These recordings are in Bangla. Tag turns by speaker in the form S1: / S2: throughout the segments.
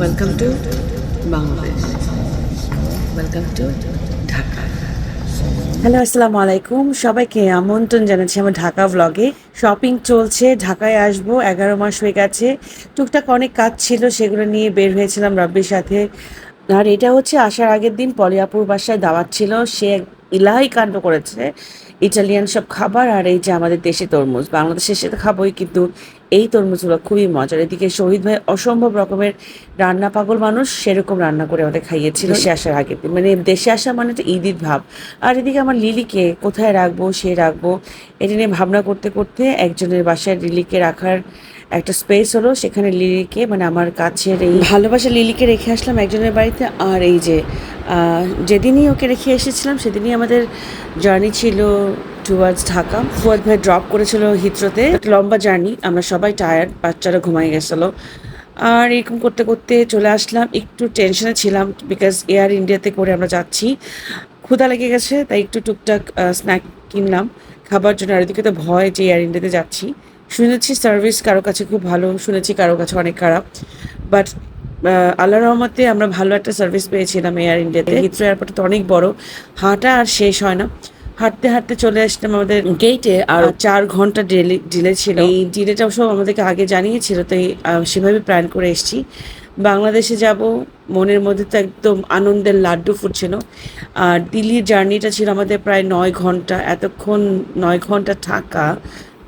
S1: Welcome to Bangladesh welcome to Dhaka hello আসসালামু আলাইকুম সবাইকে আমন্ত্রণ জানাচ্ছি আমার ঢাকা ব্লগে শপিং চলছে, ঢাকায় আসব, এগারো মাস হয়ে গেছে। টুকটাক অনেক কাজ ছিল, সেগুলো নিয়ে বের হয়েছিলাম রব্বির সাথে। আর এটা হচ্ছে আসার আগের দিন পলিয়াপুর বাসায় দাওয়াত ছিল। সে ইলাহি কাণ্ড করেছে। ইটালিয়ান সব খাবার আর এই যে আমাদের দেশে তরমুজ। বাংলাদেশে সেটা খাবোই, কিন্তু এই তরমুজগুলো খুবই মজার। এদিকে শহীদ ভাই অসম্ভব রকমের রান্না পাগল মানুষ, সেরকম রান্না করে আমাদের খাইয়েছিল দেশে আসার আগে। মানে দেশে আসা মানে তো ঈদির ভাব। আর এদিকে আমার লিলিকে কোথায় রাখব, সে রাখব, এটা নিয়ে ভাবনা করতে করতে একজনের বাসায় লিলিকে রাখার একটা স্পেস হলো সেখানে লিলিকে মানে আমার কাছের এই ভালোবাসা লিলিকে রেখে আসলাম একজনের বাড়িতে। আর এই যে যেদিনই ওকে রেখে এসেছিলাম সেদিনই আমাদের জার্নি ছিল টুয়ার্ডস ঢাকা। ফুয়াদ ভাই ড্রপ করেছিল হিত্রোতে। লম্বা জার্নি আমরা সবাই টায়ার্ড বাচ্চারা ঘুমাই গেছিল। আর এরকম করতে করতে চলে আসলাম। একটু টেনশনে ছিলাম বিকজ এয়ার ইন্ডিয়াতে করে আমরা যাচ্ছি। ক্ষুধা লেগে গেছে, তাই একটু টুকটাক স্ন্যাক কিনলাম। খাবার জন্য, আর এদিকে তো ভয় যে এয়ার ইন্ডিয়াতে যাচ্ছি। শুনেছি সার্ভিস কারও কাছে খুব ভালো শুনেছি কারও কাছে অনেক খারাপ। বাট আল্লাহ রহমতে আমরা ভালো একটা সার্ভিস পেয়েছিলাম এয়ার ইন্ডিয়াতে হিথ্রো এয়ারপোর্টে তো অনেক বড়। হাঁটা আর শেষ হয় না। হাঁটতে হাঁটতে চলে আসলাম আমাদের গেটে আর চার ঘণ্টা ডিলে ডিলে ছিল। এই ডিলেটা অবশ্য আমাদেরকে আগে জানিয়েছিল তাই সেভাবে প্ল্যান করে এসেছি। বাংলাদেশে যাব মনের মধ্যে তো একদম আনন্দের লাড্ডু ফুটছিল। আর দিল্লির জার্নিটা ছিল আমাদের প্রায় নয় ঘণ্টা। এতক্ষণ নয় ঘণ্টা থাকা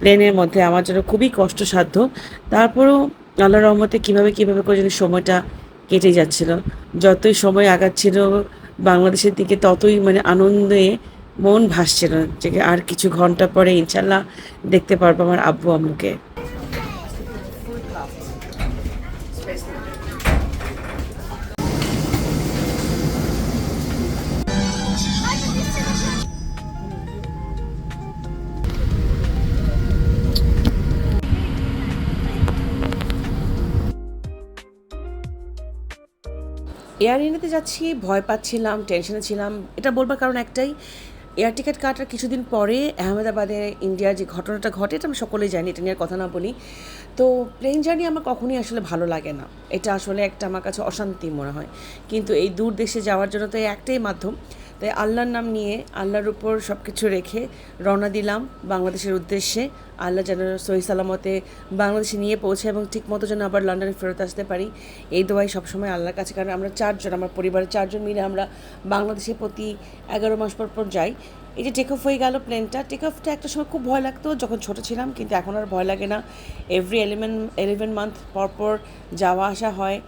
S1: প্লেনের মধ্যে আমার জন্য খুবই কষ্টসাধ্য। তারপরেও আল্লাহ রহমতে কীভাবে কীভাবে করে যেন সময়টা কেটে যাচ্ছিল। যতই সময় আগাচ্ছিল বাংলাদেশের দিকে, ততই মানে আনন্দে মন ভাসছিল। যে আর কিছু ঘণ্টা পরে ইনশাল্লাহ দেখতে পারব আমার আব্বু আম্মুকে। এয়ার ইন্ডিয়াতে যাচ্ছি, ভয় পাচ্ছিলাম, টেনশনে ছিলাম। এটা বলবার কারণ একটাই, এয়ার টিকিট কাটার কিছুদিন পরে আহমেদাবাদে ইন্ডিয়ার যে ঘটনাটা ঘটে, এটা আমি সকলেই জানি, এটা নিয়ে কথা না বলি। তো প্লেন জার্নি আমার কখনোই আসলে ভালো লাগে না। এটা আসলে একটা আমার কাছে অশান্তি মনে হয়। কিন্তু এই দূর দেশে যাওয়ার জন্য তো একটাই মাধ্যম। তাই আল্লাহর নাম নিয়ে আল্লাহর উপর সব কিছু রেখে রওনা দিলাম বাংলাদেশের উদ্দেশ্যে। আল্লাহ যেন সহি সালামতে বাংলাদেশে নিয়ে পৌঁছে এবং ঠিক মতো যেন আবার লন্ডনে ফেরত আসতে পারি। এই দোয়াই সবসময় আল্লাহর কাছে, কারণ আমরা চারজন, আমার পরিবারের চারজন মিলে আমরা বাংলাদেশে প্রতি এগারো মাস পর পর যাই। এই যে টেক অফ হয়ে গেল প্লেনটা টেক অফটা একটা সময় খুব ভয় লাগতো যখন ছোট ছিলাম, কিন্তু এখন আর ভয় লাগে না। এভরি এলিভেন এলেভেন মান্থ পর পর যাওয়া আসা হয়।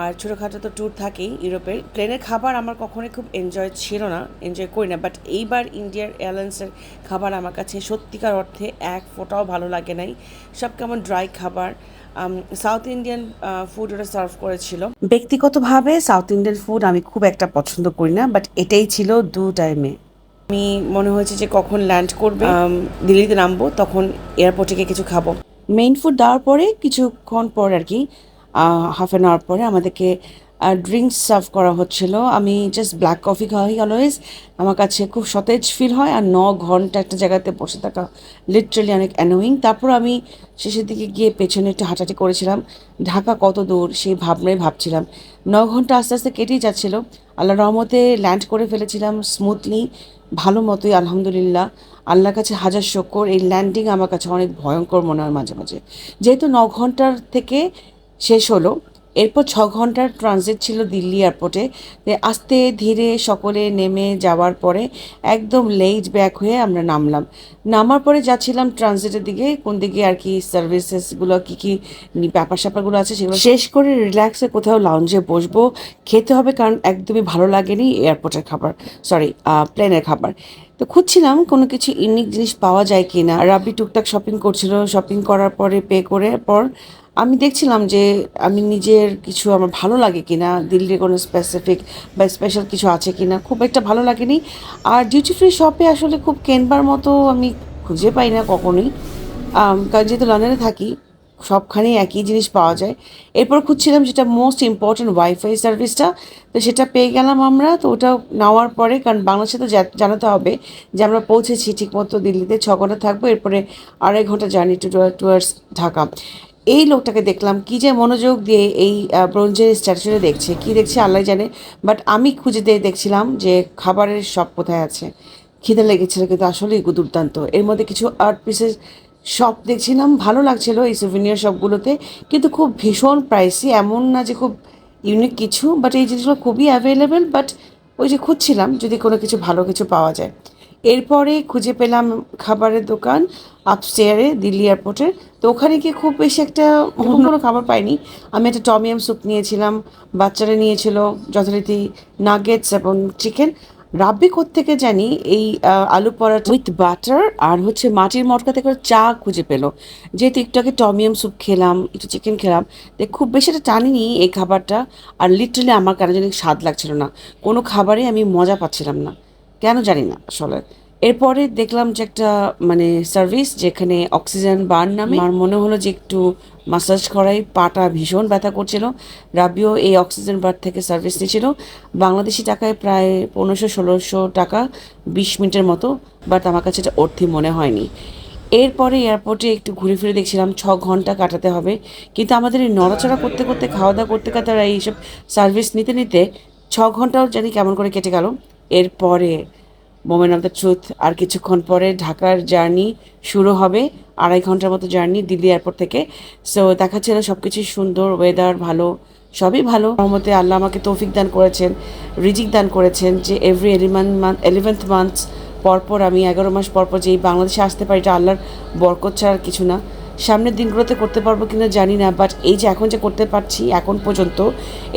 S1: আর ছোটোখাটো তো ট্যুর থাকেই ইউরোপের। প্লেনের খাবার আমার কখনোই খুব এনজয় ছিল না এনজয় করি না বাট এইবার ইন্ডিয়ার এয়ারলাইন্সের খাবার আমার কাছে সত্যিকার অর্থে এক ফোটাও ভালো লাগে নাই। সব কেমন ড্রাই খাবার সাউথ ইন্ডিয়ান ফুড ওরা সার্ভ করেছিল। ব্যক্তিগতভাবে সাউথ ইন্ডিয়ান ফুড আমি খুব একটা পছন্দ করি না বাট এটাই ছিল দু টাইমে আমি মনে হয়েছে যে কখন ল্যান্ড করবে দিল্লিতে নামবো, তখন এয়ারপোর্টে গিয়ে কিছু খাব। মেইন ফুড দেওয়ার পরে কিছুক্ষণ পর আর কি হাফ অ্যান আওয়ার পরে আমাদেরকে ড্রিঙ্কস সার্ভ করা হচ্ছিল। আমি জাস্ট ব্ল্যাক কফি খাওয়াই অলওয়েজ আমার কাছে খুব সতেজ ফিল হয় আর ন ঘণ্টা একটা জায়গাতে বসে থাকা লিটারালি অনেক অ্যানোয়িং তারপর আমি শেষের দিকে গিয়ে পেছনে একটু হাঁটাহাঁটি করেছিলাম। ঢাকা কত দূর সেই ভাবনাই ভাবছিলাম। ন ঘণ্টা আস্তে আস্তে কেটেই যাচ্ছিল। আল্লাহ রহমতে ল্যান্ড করে ফেলেছিলাম স্মুথলি ভালো মতোই, আলহামদুলিল্লাহ। আল্লাহর কাছে হাজার শকর। এই ল্যান্ডিং আমার কাছে অনেক ভয়ঙ্কর মনে হয় মাঝে মাঝে। যেহেতু ন ঘণ্টার থেকে শেষ হলো। এরপর ছ ঘণ্টার ট্রানজিট ছিল দিল্লি এয়ারপোর্টে আস্তে ধীরে সকলে নেমে যাওয়ার পরে একদম লেজ ব্যাক হয়ে আমরা নামলাম। নামার পরে যাচ্ছিলাম ট্রানজিটের দিকে। কোন দিকে আর কি সার্ভিসেসগুলো কী কী ব্যাপার স্যাপারগুলো আছে সেগুলো শেষ করে রিল্যাক্সে কোথাও লাউঞ্জে বসবো। খেতে হবে কারণ একদমই ভালো লাগেনি এয়ারপোর্টের খাবার সরি প্লেনের খাবার। তো খুঁজছিলাম কোনো কিছু ইউনিক জিনিস পাওয়া যায় কি না রাবি টুকটাক শপিং করছিল। শপিং করার পরে পে করে পর আমি দেখছিলাম যে আমি নিজের কিছু আমার ভালো লাগে কি না দিল্লির কোনো স্পেসিফিক বা স্পেশাল কিছু আছে কি না খুব একটা ভালো লাগেনি। আর ডিউটি ফ্রি শপে আসলে খুব কেনবার মতো আমি খুঁজে পাই না কখনোই। কারণ যেহেতু লন্ডনে থাকি, সবখানেই একই জিনিস পাওয়া যায়। এরপর খুঁজছিলাম যেটা মোস্ট ইম্পর্টেন্ট ওয়াইফাই সার্ভিসটা তো সেটা পেয়ে গেলাম আমরা। তো ওটা নেওয়ার পরে, কারণ বাংলাদেশে তো জানাতে হবে যে আমরা পৌঁছেছি ঠিকমতো দিল্লিতে ছ ঘণ্টা থাকব। এরপরে আড়াই ঘণ্টা জার্নি টু টুয়ার্ডস ঢাকা। এই লোকটাকে দেখলাম কি যে মনোযোগ দিয়ে এই ব্রোঞ্জের স্ট্যাচুটা দেখছে, কি দেখছে আল্লাহ জানে বাট আমি খুঁজে দিয়ে দেখছিলাম যে খাবারের সব কোথায় আছে। খিদে লেগেছিল কিন্তু আসলেই দুর্দান্ত। এর মধ্যে কিছু আর্ট পিসেস শপ দেখছিলাম, ভালো লাগছিল এই সুভিনিয়ার শপগুলোতে কিন্তু খুব ভীষণ প্রাইসি এমন না যে খুব ইউনিক কিছু বাট এই জিনিসগুলো খুবই অ্যাভেলেবেল বাট ওই যে খুঁজছিলাম যদি কোনো কিছু ভালো কিছু পাওয়া যায়। এরপরে খুঁজে পেলাম খাবারের দোকান আপস্টেয়ারে দিল্লি এয়ারপোর্টে তো ওখানে গিয়ে খুব বেশি একটা কোনো খাবার পাইনি। আমি একটা টমিয়াম স্যুপ নিয়েছিলাম বাচ্চারা নিয়েছিল যথারীতি নাগেটস এবং চিকেন রাব্বি থেকে জানি এই আলু পরাঠা উইথ বাটার আর হচ্ছে মাটির মটকা থেকে চা খুঁজে পেল। যেহেতু একটু আগে টমিয়াম স্যুপ খেলাম একটু চিকেন খেলাম খুব বেশি একটা টানিনি এই খাবারটা আর লিটারালি আমার কেন জানি স্বাদ লাগছিল না। কোনো খাবারে আমি মজা পাচ্ছিলাম না। কেন জানি না আসলে। এরপরে দেখলাম যে একটা মানে সার্ভিস যেখানে অক্সিজেন বার্ন নামে। আমার মনে হলো যে একটু মাসাজ করাই পাটা ভীষণ ব্যথা করছিল। রাবিও এই অক্সিজেন বার থেকে সার্ভিস নিয়েছিল। বাংলাদেশি টাকায় প্রায় পনেরোশো ষোলোশো টাকা বিশ মিনিটের মতো বাট আমার কাছে এটা অর্থি মনে হয়নি। এরপরে এয়ারপোর্টে একটু ঘুরে ফিরে দেখছিলাম ছ ঘণ্টা কাটাতে হবে। কিন্তু আমাদের এই নড়াচড়া করতে করতে খাওয়া দাওয়া করতে করতে আর এইসব সার্ভিস নিতে নিতে ছ ঘন্টাও জানি কেমন করে কেটে গেল। এরপরে মোমেন্ট অফ দ্য ট্রুথ আর কিছুক্ষণ পরে ঢাকার জার্নি শুরু হবে, আড়াই ঘণ্টার মতো জার্নি দিল্লি এয়ারপোর্ট থেকে। সো দেখাচ্ছিল সব কিছুই সুন্দর ওয়েদার ভালো, সবই ভালো। রহমতে আল্লাহ আমাকে তৌফিক দান করেছেন, রিজিক দান করেছেন যে every eleven month eleventh months পরপর আমি এগারো মাস পরপর যে এই বাংলাদেশে আসতে পারি, এটা আল্লাহর বরকত ছাড়া কিছু না। সামনের দিনগুলোতে করতে পারব কিনা জানি না বাট এই যে এখন যে করতে পারছি এখন পর্যন্ত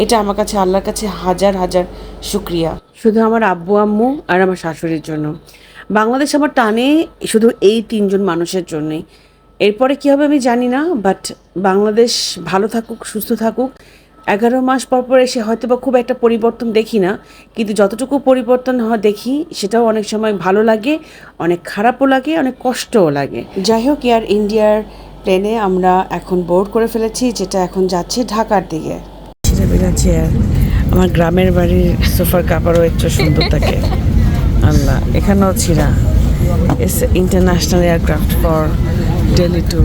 S1: এটা আমার কাছে আল্লাহর কাছে হাজার হাজার শুক্রিয়া। শুধু আমার আব্বু আম্মু আর আমার শাশুড়ির জন্য। বাংলাদেশ আমার টানে শুধু এই তিনজন মানুষের জন্যই এরপরে কী হবে আমি জানি না বাট বাংলাদেশ ভালো থাকুক সুস্থ থাকুক। এগারো মাস পর পর এসে হয়তো বা খুব একটা পরিবর্তন দেখি না কিন্তু যতটুকু পরিবর্তন হয় দেখি সেটাও অনেক সময় ভালো লাগে অনেক খারাপও লাগে অনেক কষ্টও লাগে। যাই হোক এয়ার ইন্ডিয়ার প্লেনে আমরা এখন বোর্ড করে ফেলেছি যেটা এখন যাচ্ছে ঢাকার দিকে। আর আমার গ্রামের বাড়ির সোফার কাপড়ও একটু সুন্দর থাকে। আল্লাহ এখানেও ছিঁড়া। It's international aircraft for Delhi to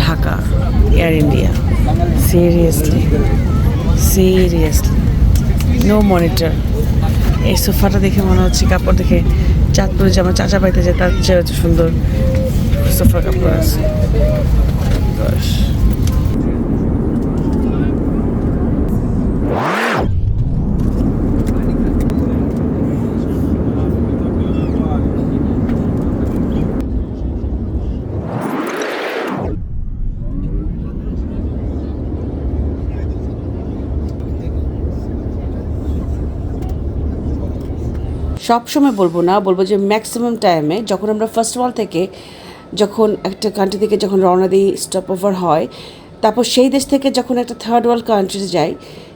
S1: Dhaka air India seriously seriously no monitor এই সোফাটা দেখে মনে হচ্ছে কাপড় দেখে চাঁদপুরে যে আমার চাচা বাড়িতে যায় তার চেয়ে সুন্দর। কাপড় আছে Gosh. সব সময় বলব না, বলব যে ম্যাক্সিমাম টাইমে যখন আমরা ফার্স্ট ওয়াল থেকে যখন একটা কান্ট্রি থেকে যখন রওনা দিই স্টপ ওভার হয়, তারপর সেই দেশ থেকে যখন একটা থার্ড ওয়ার্ল্ড কান্ট্রিতে যাই,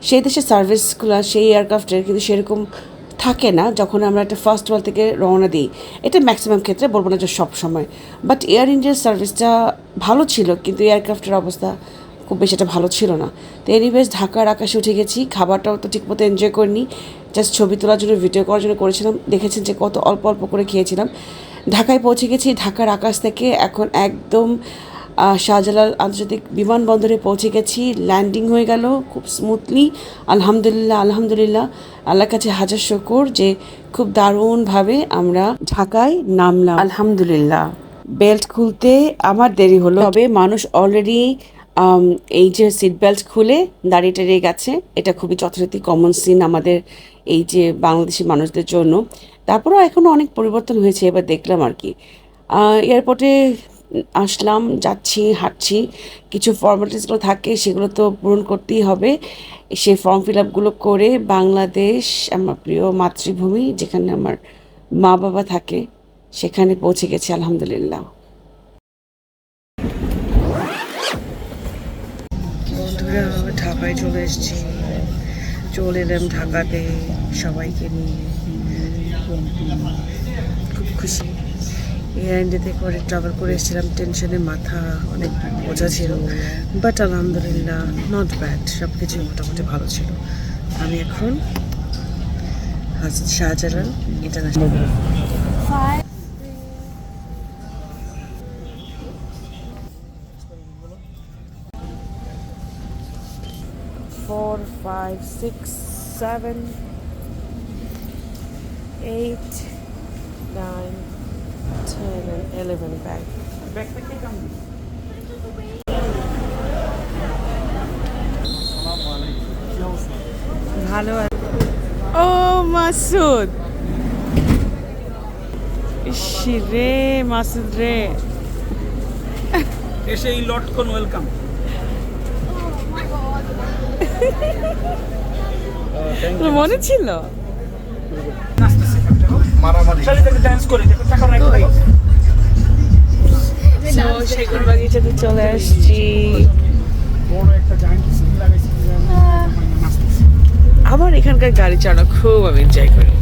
S1: সেই দেশের সার্ভিসগুলো সেই এয়ারক্রাফটের কিন্তু সেরকম থাকে না যখন আমরা একটা ফার্স্ট ওয়ার্ল্ড থেকে রওনা দিই। এটা ম্যাক্সিমাম ক্ষেত্রে বলব না যে সব সময়। বাট এয়ার ইন্ডিয়ার সার্ভিসটা ভালো ছিল, কিন্তু এয়ারক্রাফটের অবস্থা খুব বেশি একটা ভালো ছিল না। তো এনিওয়েজ ঢাকার আকাশে উঠে গেছি, খাবারটাও তো ঠিকমতো এনজয় করিনি। জাস্ট ছবি তোলার জন্য ভিডিও করার জন্য করেছিলাম। দেখেছেন যে কত অল্প অল্প করে খেয়েছিলাম। ঢাকায় পৌঁছে গেছি। ঢাকার আকাশ থেকে এখন একদম শাহজালাল আন্তর্জাতিক বিমানবন্দরে পৌঁছে গেছি। ল্যান্ডিং হয়ে গেল খুব স্মুথলি আলহামদুলিল্লাহ আলহামদুলিল্লাহ। আল্লাহর কাছে হাজার শকর যে খুব দারুণভাবে আমরা ঢাকায় নামলাম। আলহামদুলিল্লাহ। বেল্ট খুলতে আমার দেরি হলো। তবে মানুষ অলরেডি এই যে সিট বেল্ট খুলে দাঁড়িয়ে টাড়িয়ে গেছে। এটা খুবই যথারীতি কমন সিন আমাদের এই যে বাংলাদেশি মানুষদের জন্য। তারপরেও এখনও অনেক পরিবর্তন হয়েছে, এবার দেখলাম আর কি। এয়ারপোর্টে আসলাম, যাচ্ছি, হাঁটছি, কিছু ফর্মালিটিসগুলো থাকে, সেগুলো তো পূরণ করতেই হবে। সেই ফর্ম ফিল আপগুলো করে বাংলাদেশ, আমার প্রিয় মাতৃভূমি, যেখানে আমার মা বাবা থাকে, সেখানে পৌঁছে গেছি, আলহামদুলিল্লাহ। বন্ধুরা ঢাকায় চলে এসেছি। চলে এলাম ঢাকাতে সবাইকে নিয়ে। খুব খুশি। এআইডিতে করে ট্রাভেল করে এসেছিলাম টেনশনে মাথা অনেক বোঝা ছিল। বাট আলহামদুলিল্লাহ নট ব্যাড সব কিছুই মোটামুটি ভালো ছিল। আমি এখন হাজির Shahjalal international Four, five, six, seven. Eight, nine, ten, and eleven bag. ভালো ও মাসুদ! ইসি রে মাসুদ রে।
S2: এসে এই লটকন ওয়েলকাম
S1: মনে ছিল?
S2: শালিটাকে ডান্স করে দেখো টাকা
S1: তো সেগুন বাগিচাতে চলে আসছি।
S2: নাচতেছি
S1: আমার এখানকার গাড়ি চালানো খুব আমি এনজয় করি।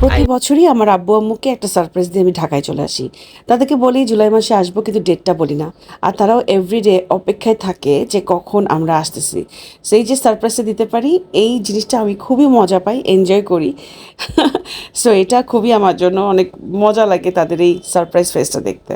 S1: প্রতি বছরই আমার আব্বু আম্মুকে একটা সারপ্রাইজ দিয়ে আমি ঢাকায় চলে আসি। তাদেরকে বলি জুলাই মাসে আসব কিন্তু ডেটটা বলি না। আর তারাও এভরিডে অপেক্ষায় থাকে যে কখন আমরা আসতেছি। সেই যে সারপ্রাইজটা দিতে পারি এই জিনিসটা আমি খুবই মজা পাই এনজয় করি। সো এটা খুবই আমার জন্য অনেক মজা লাগে তাদের এই সারপ্রাইজ ফেসটা দেখতে।